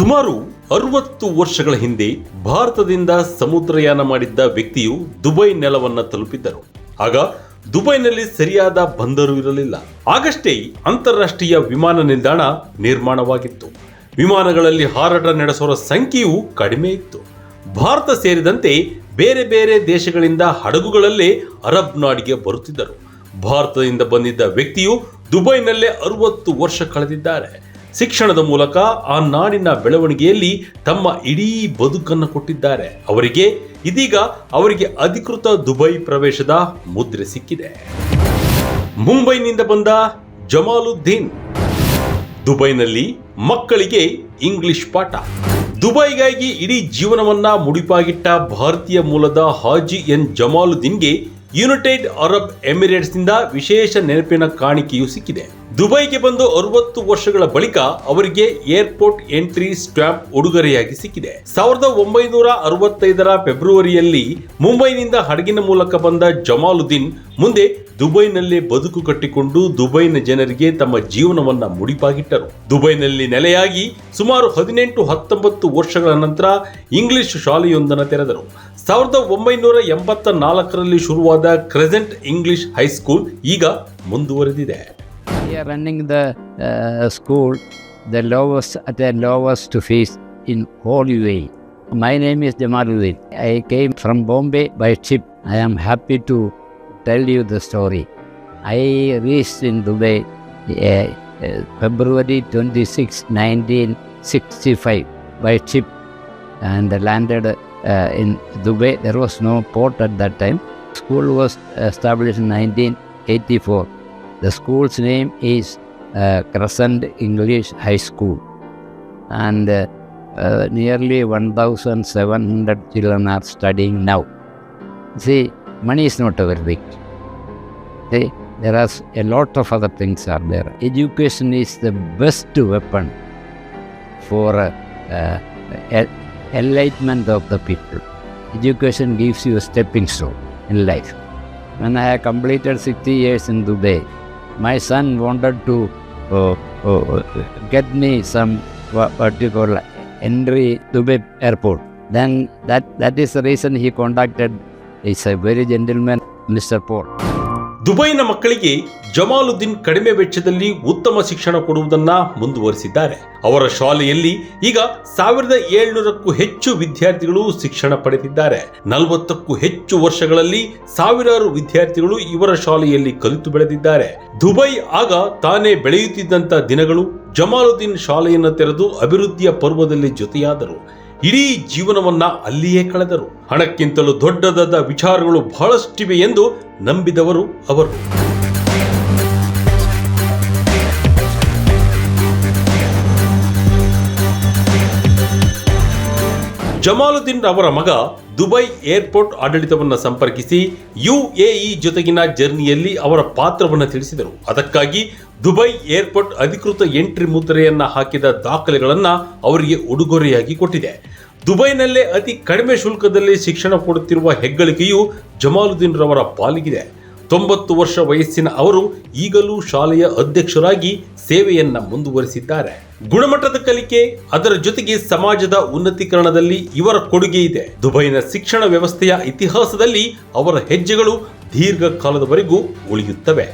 ಸುಮಾರು ಅರವತ್ತು ವರ್ಷಗಳ ಹಿಂದೆ ಭಾರತದಿಂದ ಸಮುದ್ರಯಾನ ಮಾಡಿದ್ದ ವ್ಯಕ್ತಿಯು ದುಬೈ ನೆಲವನ್ನ ತಲುಪಿದ್ದರು. ಆಗ ದುಬೈನಲ್ಲಿ ಸರಿಯಾದ ಬಂದರು ಇರಲಿಲ್ಲ. ಆಗಷ್ಟೇ ಅಂತಾರಾಷ್ಟ್ರೀಯ ವಿಮಾನ ನಿಲ್ದಾಣ ನಿರ್ಮಾಣವಾಗಿತ್ತು. ವಿಮಾನಗಳಲ್ಲಿ ಹಾರಾಟ ನಡೆಸೋರ ಸಂಖ್ಯೆಯೂ ಕಡಿಮೆ ಇತ್ತು. ಭಾರತ ಸೇರಿದಂತೆ ಬೇರೆ ಬೇರೆ ದೇಶಗಳಿಂದ ಹಡಗುಗಳಲ್ಲೇ ಅರಬ್ ನಾಡಿಗೆ ಬರುತ್ತಿದ್ದರು. ಭಾರತದಿಂದ ಬಂದಿದ್ದ ವ್ಯಕ್ತಿಯು ದುಬೈನಲ್ಲೇ ಅರವತ್ತು ವರ್ಷ ಕಳೆದಿದ್ದಾರೆ. ಶಿಕ್ಷಣದ ಮೂಲಕ ಆ ನಾಡಿನ ಬೆಳವಣಿಗೆಯಲ್ಲಿ ತಮ್ಮ ಇಡೀ ಬದುಕನ್ನು ಕೊಟ್ಟಿದ್ದಾರೆ. ಅವರಿಗೆ ಇದೀಗ ಅವರಿಗೆ ಅಧಿಕೃತ ದುಬೈ ಪ್ರವೇಶದ ಮುದ್ರೆ ಸಿಕ್ಕಿದೆ. ಮುಂಬೈನಿಂದ ಬಂದ ಜಮಾಲುದ್ದೀನ್, ದುಬೈನಲ್ಲಿ ಮಕ್ಕಳಿಗೆ ಇಂಗ್ಲಿಷ್ ಪಾಠ. ದುಬೈಗಾಗಿ ಇಡೀ ಜೀವನವನ್ನ ಮುಡಿಪಾಗಿಟ್ಟ ಭಾರತೀಯ ಮೂಲದ ಹಾಜಿ ಎನ್ ಜಮಾಲುದ್ದೀನ್ಗೆ ಯುನೈಟೆಡ್ ಅರಬ್ ಎಮಿರೇಟ್ಸ್ನಿಂದ ವಿಶೇಷ ನೆನಪಿನ ಕಾಣಿಕೆಯು ಸಿಕ್ಕಿದೆ. ದುಬೈಗೆ ಬಂದು ಅರವತ್ತು ವರ್ಷಗಳ ಬಳಿಕ ಅವರಿಗೆ ಏರ್ಪೋರ್ಟ್ ಎಂಟ್ರಿ ಸ್ಟ್ಯಾಂಪ್ ಉಡುಗೊರೆಯಾಗಿ ಸಿಕ್ಕಿದೆ. ಸಾವಿರದ ಒಂಬೈನೂರ ಅರವತ್ತೈದರ ಫೆಬ್ರವರಿಯಲ್ಲಿ ಮುಂಬೈನಿಂದ ಹಡಗಿನ ಮೂಲಕ ಬಂದ ಜಮಾಲುದ್ದೀನ್ ಮುಂದೆ ದುಬೈನಲ್ಲೇ ಬದುಕು ಕಟ್ಟಿಕೊಂಡು ದುಬೈನ ಜನರಿಗೆ ತಮ್ಮ ಜೀವನವನ್ನ ಮುಡಿಪಾಗಿಟ್ಟರು. ದುಬೈನಲ್ಲಿ ನೆಲೆಯಾಗಿ ಸುಮಾರು ಹದಿನೆಂಟು ಹತ್ತೊಂಬತ್ತು ವರ್ಷಗಳ ನಂತರ ಇಂಗ್ಲಿಷ್ ಶಾಲೆಯೊಂದನ್ನು ತೆರೆದರು. ಸಾವಿರದ ಒಂಬೈನೂರ ಎಂಬತ್ತ ನಾಲ್ಕರಲ್ಲಿ ಶುರುವಾದ ಕ್ರೆಸೆಂಟ್ ಇಂಗ್ಲಿಷ್ ಹೈಸ್ಕೂಲ್ ಈಗ ಮುಂದುವರೆದಿದೆ are running the uh, school, the lowest at the lowest fees in whole UAE. My name is Jamaluddin. I came from Bombay by ship. I am happy to tell you the story. I reached in Dubai uh, uh, February 26, 1965 by ship and landed uh, in Dubai. There was no port at that time. School was established in 1984. The school's name is uh, Crescent English High School, and uh, uh, nearly 1,700 children are studying now. See, money is not everything. See, there are a lot of other things are there. Education is the best weapon for uh, uh, enlightenment of the people. Education gives you a stepping stone in life. When I had completed 60 years in Dubai, my son wanted to uh, uh, get me some what, what you call entry Dubai airport. Then that that is the reason he contacted. He's a very gentleman, Mr. Paul. ದುಬೈನ ಮಕ್ಕಳಿಗೆ ಜಮಾಲುದ್ದೀನ್ ಕಡಿಮೆ ವೆಚ್ಚದಲ್ಲಿ ಉತ್ತಮ ಶಿಕ್ಷಣ ಕೊಡುವುದನ್ನ ಮುಂದುವರಿಸಿದ್ದಾರೆ. ಅವರ ಶಾಲೆಯಲ್ಲಿ ಈಗ ಸಾವಿರದ ಏಳ್ನೂರಕ್ಕೂ ಹೆಚ್ಚು ವಿದ್ಯಾರ್ಥಿಗಳು ಶಿಕ್ಷಣ ಪಡೆದಿದ್ದಾರೆ. ನಲವತ್ತಕ್ಕೂ ಹೆಚ್ಚು ವರ್ಷಗಳಲ್ಲಿ ಸಾವಿರಾರು ವಿದ್ಯಾರ್ಥಿಗಳು ಇವರ ಶಾಲೆಯಲ್ಲಿ ಕಲಿತು ಬೆಳೆದಿದ್ದಾರೆ. ದುಬೈ ಆಗ ತಾನೇ ಬೆಳೆಯುತ್ತಿದ್ದಂಥ ದಿನಗಳು ಜಮಾಲುದ್ದೀನ್ ಶಾಲೆಯನ್ನು ತೆರೆದು ಅಭಿವೃದ್ಧಿಯ ಪರ್ವದಲ್ಲಿ ಜೊತೆಯಾದರು. ಇಡೀ ಜೀವನವನ್ನ ಅಲ್ಲಿಯೇ ಕಳೆದರು. ಹಣಕ್ಕಿಂತಲೂ ದೊಡ್ಡದಾದ ವಿಚಾರಗಳು ಬಹಳಷ್ಟಿವೆ ಎಂದು ನಂಬಿದವರು ಅವರು. ಜಮಾಲುದ್ದೀನ್ ಅವರ ಮಗ ದುಬೈ ಏರ್ಪೋರ್ಟ್ ಆಡಳಿತವನ್ನು ಸಂಪರ್ಕಿಸಿ ಯುಎಇ ಜೊತೆಗಿನ ಜರ್ನಿಯಲ್ಲಿ ಅವರ ಪಾತ್ರವನ್ನು ತಿಳಿಸಿದರು. ಅದಕ್ಕಾಗಿ ದುಬೈ ಏರ್ಪೋರ್ಟ್ ಅಧಿಕೃತ ಎಂಟ್ರಿ ಮುದ್ರೆಯನ್ನು ಹಾಕಿದ ದಾಖಲೆಗಳನ್ನು ಅವರಿಗೆ ಉಡುಗೊರೆಯಾಗಿ ಕೊಟ್ಟಿದೆ. ದುಬೈನಲ್ಲೇ ಅತಿ ಕಡಿಮೆ ಶುಲ್ಕದಲ್ಲಿ ಶಿಕ್ಷಣ ಕೊಡುತ್ತಿರುವ ಹೆಗ್ಗಳಿಕೆಯು ಜಮಾಲುದ್ದೀನ್ ರವರ ಪಾಲಿಗಿದೆ. ತೊಂಬತ್ತು ವರ್ಷ ವಯಸ್ಸಿನ ಅವರು ಈಗಲೂ ಶಾಲೆಯ ಅಧ್ಯಕ್ಷರಾಗಿ ಸೇವೆಯನ್ನ ಮುಂದುವರಿಸಿದ್ದಾರೆ. ಗುಣಮಟ್ಟದ ಕಲಿಕೆ, ಅದರ ಜೊತೆಗೆ ಸಮಾಜದ ಉನ್ನತೀಕರಣದಲ್ಲಿ ಇವರ ಕೊಡುಗೆ ಇದೆ. ದುಬೈನ ಶಿಕ್ಷಣ ವ್ಯವಸ್ಥೆಯ ಇತಿಹಾಸದಲ್ಲಿ ಅವರ ಹೆಜ್ಜೆಗಳು ದೀರ್ಘಕಾಲದವರೆಗೂ ಉಳಿಯುತ್ತವೆ.